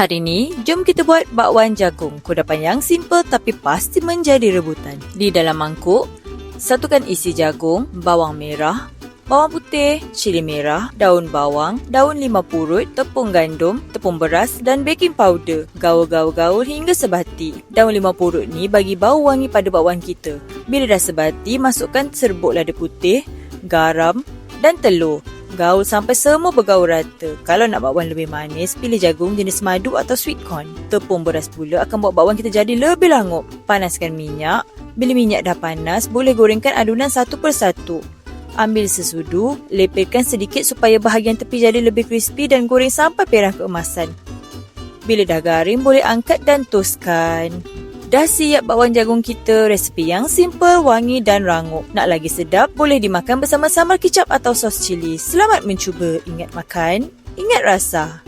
Hari ni, jom kita buat bakwan jagung. Kudapan yang simple tapi pasti menjadi rebutan. Di dalam mangkuk, satukan isi jagung, bawang merah, bawang putih, cili merah, daun bawang, daun lima purut, tepung gandum, tepung beras dan baking powder. Gaul-gaul-gaul hingga sebati. Daun lima purut ni bagi bau wangi pada bakwan kita. Bila dah sebati, masukkan serbuk lada putih, garam dan telur. Gaul sampai semua bergaul rata. Kalau nak bakwan lebih manis, pilih jagung jenis madu atau sweet corn. Tepung beras pula akan buat bakwan kita jadi lebih langup. Panaskan minyak. Bila minyak dah panas, boleh gorengkan adunan satu persatu. Ambil sesudu, lepaskan sedikit supaya bahagian tepi jadi lebih crispy dan goreng sampai perah keemasan. Bila dah garing, boleh angkat dan toskan. Dah siap bakwan jagung kita, resepi yang simple, wangi dan rangup. Nak lagi sedap, boleh dimakan bersama sambal kicap atau sos cili. Selamat mencuba. Ingat makan, ingat rasa.